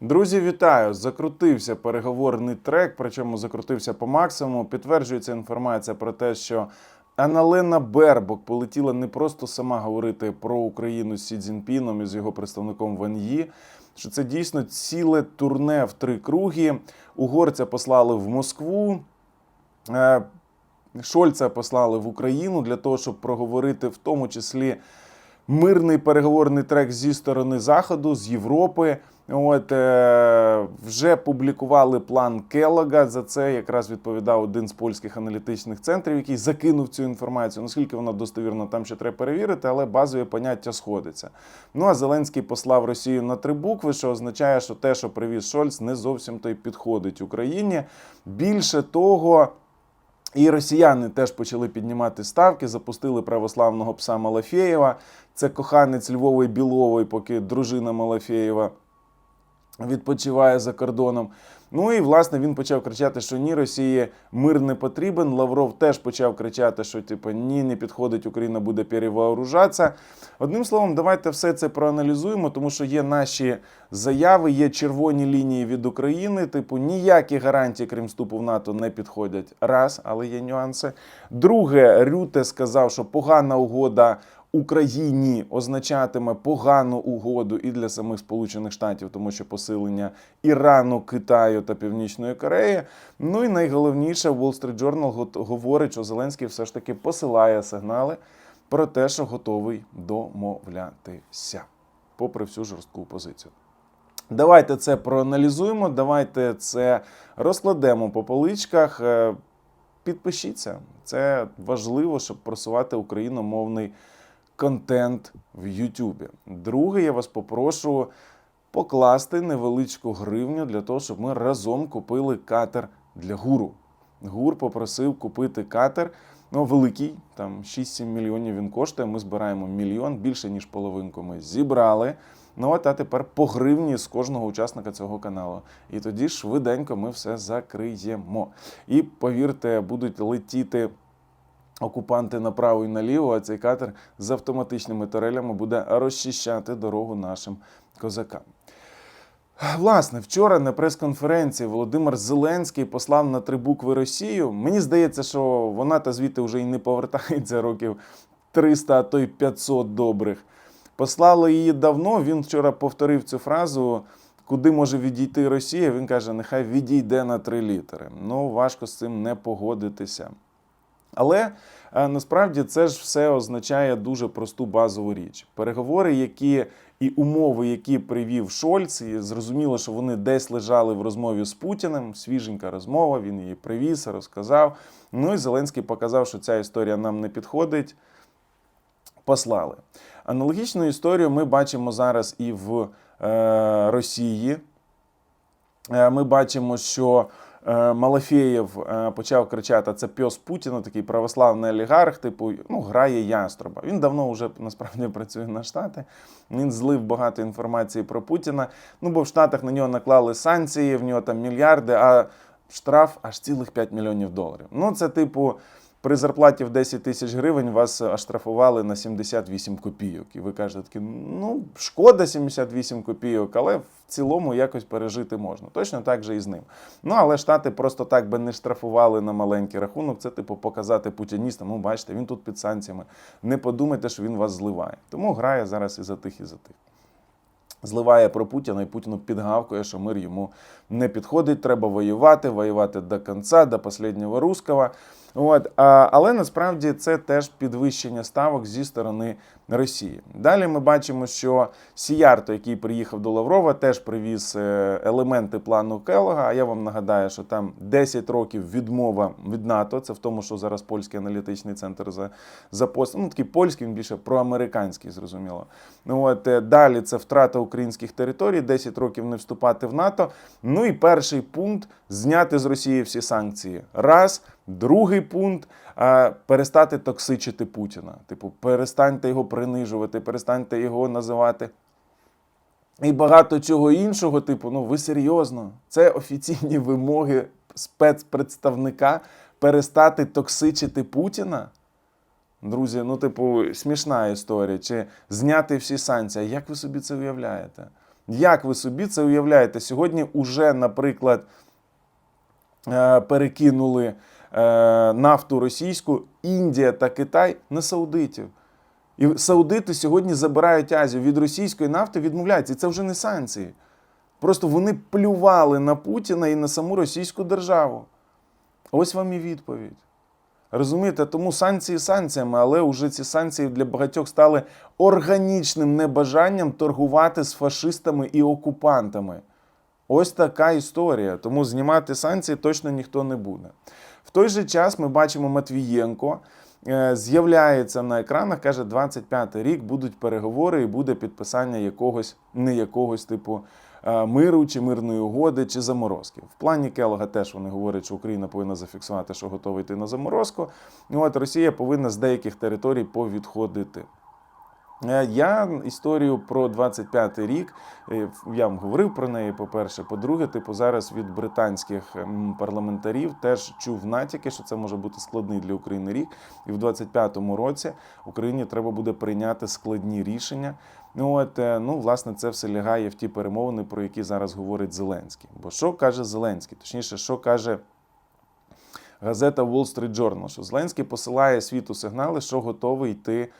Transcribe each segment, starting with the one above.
Друзі, вітаю! Закрутився переговорний трек, причому закрутився по максимуму. Підтверджується інформація про те, що Аналена Бербок полетіла не просто сама говорити про Україну з Сі Цзіньпіном і з його представником Ван Ї, що це дійсно ціле турне в три круги. Угорця послали в Москву. е, Шольца послали в Україну для того, щоб проговорити в тому числі мирний переговорний трек зі сторони Заходу, з Європи. От е, вже публікували план Келлога. За це якраз відповідав один з польських аналітичних центрів, який закинув цю інформацію. Наскільки вона достовірна, там ще треба перевірити, але базові поняття сходяться. Ну а Зеленський послав Росію на три букви, що означає, що те, що привіз Шольц, не зовсім то й підходить Україні. Більше того. І росіяни теж почали піднімати ставки, запустили православного пса Малафєєва. Це коханець Львової Білової, поки дружина Малафєєва відпочиває за кордоном. Ну і власне він почав кричати, що ні, Росії мир не потрібен. Лавров теж почав кричати, що типу, ні, не підходить, Україна буде перевооружатися. Одним словом, давайте все це проаналізуємо, тому що є наші заяви, є червоні лінії від України. Типу, ніякі гарантії, крім вступу в НАТО, не підходять. Раз, але є нюанси. Друге, Рюте сказав, що погана угода. Україні означатиме погану угоду і для самих Сполучених Штатів, тому що посилення Ірану, Китаю та Північної Кореї. Ну і найголовніше, Wall Street Journal говорить, що Зеленський все ж таки посилає сигнали про те, що готовий домовлятися, попри всю жорстку позицію. Давайте це проаналізуємо, давайте це розкладемо по поличках. Е, Підпишіться. Це важливо, щоб просувати україномовний контент в Ютубі. Друге, я вас попрошу покласти невеличку гривню для того, щоб ми разом купили катер для гуру. Гур попросив купити катер. Ну, великий, там 6-7 мільйонів він коштує. Ми збираємо мільйон, більше ніж половинку ми зібрали. Ну от а тепер по гривні з кожного учасника цього каналу. І тоді швиденько ми все закриємо. І повірте, будуть летіти окупанти направо і наліво, а цей катер з автоматичними турелями буде розчищати дорогу нашим козакам. Власне, вчора на прес-конференції Володимир Зеленський послав на три букви Росію. Мені здається, що вона та звідти вже й не повертається років 300, а то й 500 добрих. Послали її давно. Він вчора повторив цю фразу. Куди може відійти Росія? Він каже, нехай відійде на три літери. Ну, важко з цим не погодитися. Але е, насправді це ж все означає дуже просту базову річ. Переговори, які і умови, які привів Шольц, і зрозуміло, що вони десь лежали в розмові з Путіним. Свіженька розмова, він її привіз, розказав. Ну і Зеленський показав, що ця історія нам не підходить. Послали. Аналогічну історію ми бачимо зараз і в е, Росії. Е, Ми бачимо, що Малафєєв е, почав кричати: це пьос Путіна, такий православний олігарх, типу, ну, грає яструба. Він давно вже насправді працює на Штати. Він злив багато інформації про Путіна. Ну, бо в Штатах на нього наклали санкції, в нього там мільярди, а штраф аж цілих 5 мільйонів доларів. Ну, це типу. При зарплаті в 10 тисяч гривень вас оштрафували на 78 копійок. І ви кажете, такі, ну, шкода 78 копійок, але в цілому якось пережити можна. Точно так же і з ним. Ну, але Штати просто так би не штрафували на маленький рахунок. Це, типу, показати путіністам. Ну, бачите, він тут під санкціями. Не подумайте, що він вас зливає. Тому грає зараз і за тих, і за тих. Зливає про Путіна, і Путіну підгавкує, що мир йому не підходить. Треба воювати, воювати до кінця, до останнього русского. От, але насправді це теж підвищення ставок зі сторони Росії. Далі ми бачимо, що Сіярто, який приїхав до Лаврова, теж привіз е, елементи плану Келога. А я вам нагадаю, що там 10 років відмова від НАТО. Це в тому, що зараз польський аналітичний центр за, запостив. Ну, такий польський, він більше проамериканський, зрозуміло. От, е, далі це втрата українських територій, 10 років не вступати в НАТО. Ну і перший пункт зняти з Росії всі санкції. Раз. Другий пункт перестати токсичити Путіна. Типу, перестаньте його принижувати, перестаньте його називати. І багато чого іншого, типу, ну ви серйозно, це офіційні вимоги спецпредставника перестати токсичити Путіна. Друзі, ну, типу, смішна історія. Чи зняти всі санкції. Як ви собі це уявляєте? Як ви собі це уявляєте? Сьогодні уже, наприклад, е, перекинули нафту російську Індія та Китай на саудитів. І саудити сьогодні забирають Азію від російської нафти, відмовляються. І це вже не санкції. Просто вони плювали на Путіна і на саму російську державу. Ось вам і відповідь. Розумієте, тому санкції санкціями, але вже ці санкції для багатьох стали органічним небажанням торгувати з фашистами і окупантами. Ось така історія. Тому знімати санкції точно ніхто не буде. В той же час ми бачимо Матвієнко. е, З'являється на екранах, каже, 25-й рік будуть переговори і буде підписання якогось не якогось типу е, миру чи мирної угоди чи заморозки. В плані Келога теж вони говорять, що Україна повинна зафіксувати, що готова йти на заморозку. І от Росія повинна з деяких територій повідходити. Е, Я історію про 25-й рік, е, я вам говорив про неї, по-перше. По-друге, типу, зараз від британських парламентарів теж чув натяки, що це може бути складний для України рік. І в 25-му році Україні треба буде прийняти складні рішення. Ну, от, е, ну, власне, це все лягає в ті перемовини, про які зараз говорить Зеленський. Бо що каже Зеленський? Точніше, що каже газета Wall Street Journal, що Зеленський посилає світу сигнали, що готовий йти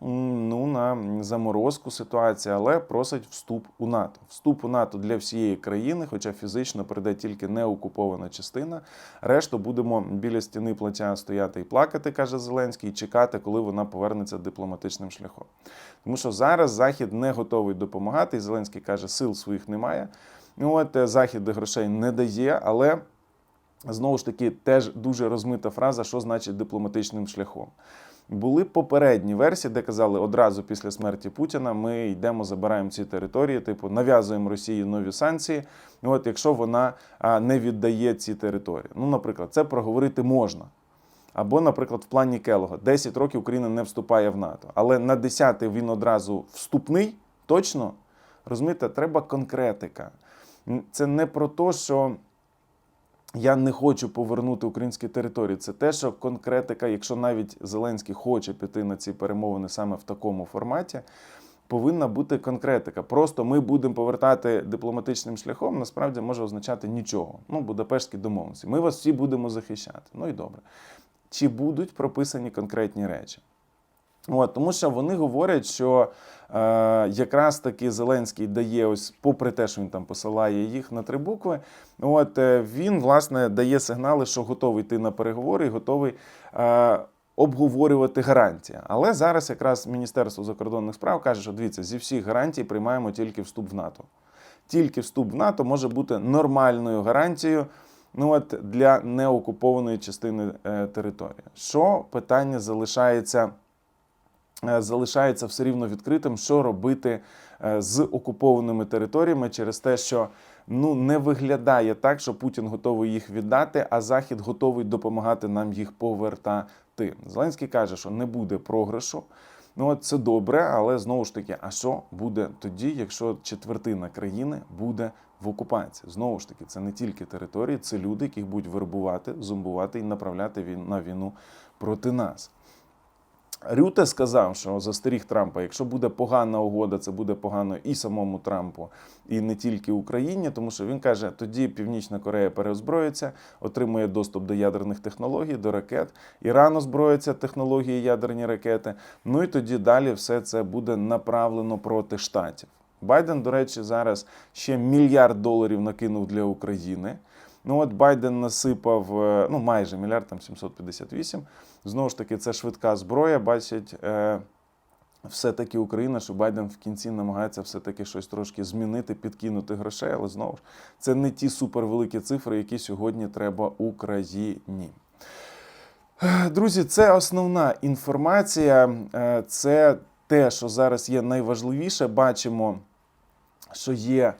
ну, на заморозку ситуації, але просить вступ у НАТО. Вступ у НАТО для всієї країни, хоча фізично прийде тільки неокупована частина. Решту будемо біля стіни плеча стояти і плакати, каже Зеленський, і чекати, коли вона повернеться дипломатичним шляхом. Тому що зараз Захід не готовий допомагати, і Зеленський каже, сил своїх немає. От е, Захід грошей не дає, але знову ж таки теж дуже розмита фраза, що значить дипломатичним шляхом. Були попередні версії, де казали одразу після смерті Путіна ми йдемо, забираємо ці території, типу нав'язуємо Росії нові санкції. От якщо вона не віддає ці території. Ну, наприклад, це проговорити можна. Або, наприклад, в плані Келога 10 років Україна не вступає в НАТО, але на 10-й він одразу вступний, точно розумієте, треба конкретика. Це не про те, що я не хочу повернути українські території. Це те, що конкретика, якщо навіть Зеленський хоче піти на ці перемовини саме в такому форматі, повинна бути конкретика. Просто ми будемо повертати дипломатичним шляхом, насправді може означати нічого. Ну, Будапештські домовленості. Ми вас всі будемо захищати. Ну і добре. Чи будуть прописані конкретні речі? От, тому що вони говорять, що якраз таки Зеленський дає, ось, попри те, що він там посилає їх на три букви, от е, він власне дає сигнали, що готовий йти на переговори і готовий е, обговорювати гарантії. Але зараз якраз Міністерство закордонних справ каже, що дивіться, зі всіх гарантій приймаємо тільки вступ в НАТО. Тільки вступ в НАТО може бути нормальною гарантією. Ну от для неокупованої частини е, території. Що питання залишається? Е, залишається все рівно відкритим, що робити е, з окупованими територіями через те, що ну не виглядає так, що Путін готовий їх віддати, а Захід готовий допомагати нам їх повертати. Зеленський каже, що не буде програшу. Ну, це добре, але знову ж таки, а що буде тоді, якщо четвертина країни буде в окупації? Знову ж таки, це не тільки території, це люди, яких будуть вербувати, зомбувати і направляти він на війну проти нас. Рюте сказав, що застеріг Трампа, якщо буде погана угода, це буде погано і самому Трампу, і не тільки Україні, тому що він каже, тоді Північна Корея переозброїться, отримує доступ до ядерних технологій, до ракет. Іран озброїться технології ядерні ракети. Ну і тоді далі все це буде направлено проти штатів. Байден, до речі, зараз ще мільярд доларів накинув для України. Ну от Байден насипав е, ну майже мільярд, там 758. Знову ж таки, це швидка зброя. Бачить е, все-таки Україна, що Байден в кінці намагається все-таки щось трошки змінити, підкинути грошей, але знову ж це не ті супервеликі цифри, які сьогодні треба Україні. Е, Друзі, це основна інформація. Це те, що зараз є найважливіше. Бачимо, що є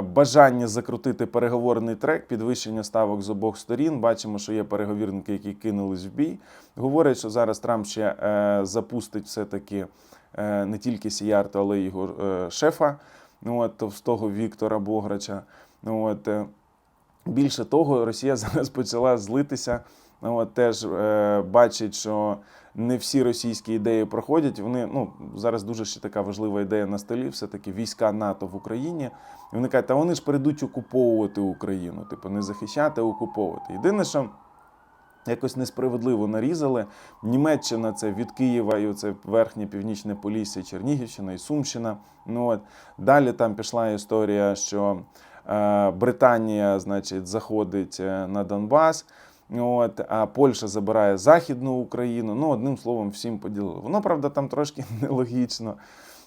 бажання закрутити переговорний трек, підвищення ставок з обох сторін. Бачимо, що є переговірники, які кинулись в бій. Говорять, що зараз Трамп ще е, запустить все-таки е, не тільки Сіярто, але й його е, шефа, от, товстого Віктора Бограча. От, е, Більше того, Росія зараз почала злитися. От теж е, бачить, що не всі російські ідеї проходять. Вони ну зараз дуже ще така важлива ідея на столі. Все таки війська НАТО в Україні. І вони кажуть, та вони ж прийдуть окуповувати Україну, типу не захищати, а окуповувати. Єдине, що якось несправедливо нарізали. Німеччина це від Києва, і це верхнє північне Полісся, Чернігівщина і Сумщина. Ну от далі там пішла історія, що е, Британія, значить, заходить е, на Донбас. От, а Польща забирає Західну Україну. Ну, одним словом, всім поділили. Воно, правда, там трошки нелогічно.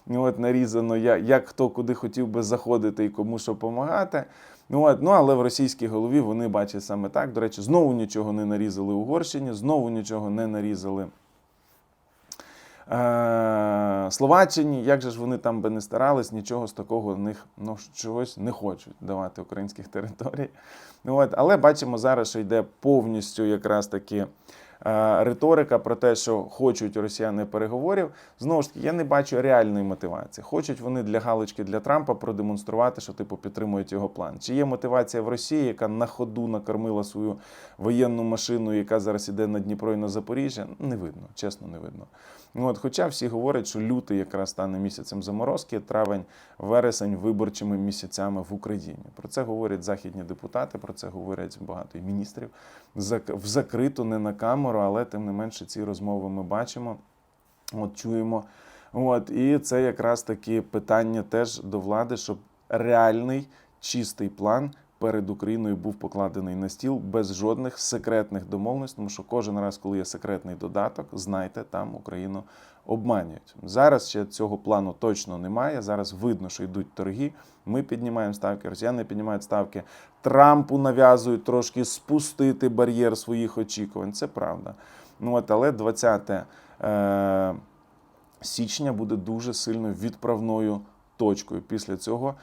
От, нарізано, як, як хто куди хотів би заходити і кому що допомагати. От, ну, але в російській голові вони бачать саме так. До речі, знову нічого не нарізали Угорщині, знову нічого не нарізали Словаччині. Як же ж вони там би не старались, нічого з такого в них ну, чогось не хочуть давати українських територій. От, але бачимо зараз, що йде повністю якраз таки. Е, Риторика про те, що хочуть росіяни переговорів, знову ж таки, я не бачу реальної мотивації. Хочуть вони для галочки для Трампа продемонструвати, що типу підтримують його план. Чи є мотивація в Росії, яка на ходу накормила свою воєнну машину, яка зараз іде на Дніпро і на Запоріжжя? Не видно, чесно, не видно. Ну, от, хоча всі говорять, що лютий якраз стане місяцем заморозки, травень, вересень виборчими місяцями в Україні. Про це говорять західні депутати, про це говорять багато і міністрів в закриту, не на камеру, але тим не менше ці розмови ми бачимо, от чуємо. От, і це якраз такі питання теж до влади, щоб реальний чистий план перед Україною був покладений на стіл без жодних секретних домовленостей, тому що кожен раз, коли є секретний додаток, знайте, там Україну обманюють. Зараз ще цього плану точно немає. Зараз видно, що йдуть торги. Ми піднімаємо ставки, росіяни піднімають ставки. Трампу нав'язують трошки спустити бар'єр своїх очікувань. Це правда. Ну от, але 20 е, січня буде дуже сильно відправною точкою. Після цього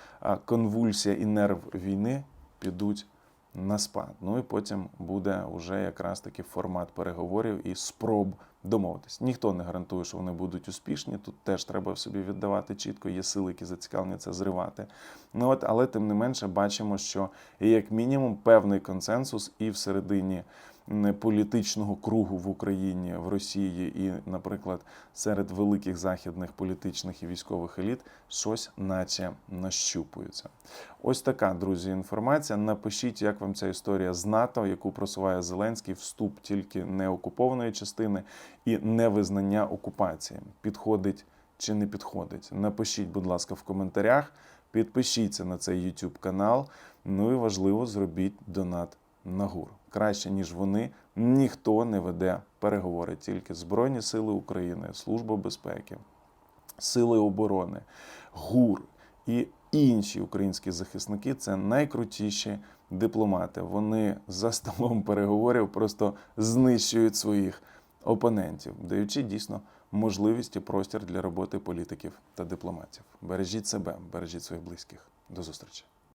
конвульсія і нерв війни підуть на спад. Ну і потім буде вже якраз таки формат переговорів і спроб домовитись. Ніхто не гарантує, що вони будуть успішні. Тут теж треба собі віддавати чітко. Є сили, які зацікавлені це зривати. Ну от, але тим не менше бачимо, що як мінімум певний консенсус і всередині політичного кругу в Україні, в Росії і, наприклад, серед великих західних політичних і військових еліт щось наче нащупується. Ось така, друзі, інформація. Напишіть, як вам ця історія з НАТО, яку просуває Зеленський, вступ тільки неокупованої частини і невизнання окупації. Підходить чи не підходить? Напишіть, будь ласка, в коментарях. Підпишіться на цей YouTube канал. Ну і важливо, зробіть донат на ГУР. Краще, ніж вони, ніхто не веде переговори, тільки Збройні Сили України, Служба безпеки, Сили оборони, ГУР і інші українські захисники це найкрутіші дипломати. Вони за столом переговорів просто знищують своїх опонентів, даючи дійсно можливість і простір для роботи політиків та дипломатів. Бережіть себе, бережіть своїх близьких. До зустрічі.